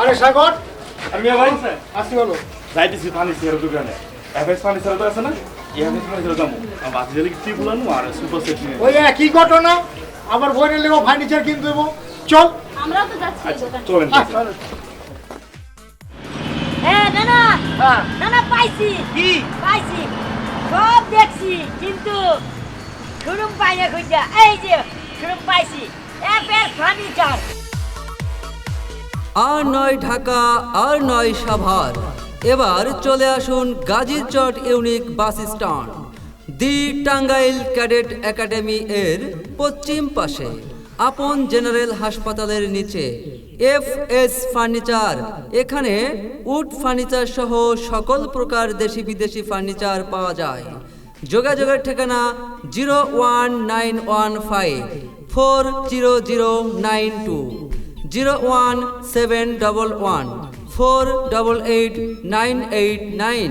আরে সাগর। আমি ভাই? আসি বলো। যাইতেছি ফার্নিচারের দোকানে। এফএস ফার্নিচার তো আছে না? এফএস ফার্নিচার যাব। আমার বাতি জ্বালি কি বুলানো আর সুপার সেট নিয়ে। ওই একই ঘটনা? আমার বোনের লেগে ফার্নিচার কিনতে দেবো চল। আমরাও তো যাচ্ছি চলেন আহ, হ্যাঁ নানা! হ্যাঁ। নানা পাইছি। কি? পাইছি। সব দেখছি কিন্তু শুরুম পাই না খুঁজা এই যে শুরুম পাইছি। এপের ফার্নিচার আর নয় ঢাকা, আর নয় সাভার। এবার চলে আসুন Gazirchat unique bus stand, the Tangail cadet academy এর পশ্চিম পাশে। আপন জেনারেল হাসপাতালের নিচে এফ এস ফার্নিচার, এখানে উড ফার্নিচার সহ সকল প্রকার দেশি বিদেশি ফার্নিচার পাওয়া যায়। যোগাযোগের ঠিকানা zero one nine one five four zero zero nine two. Zero one seven double one four double eight nine eight nine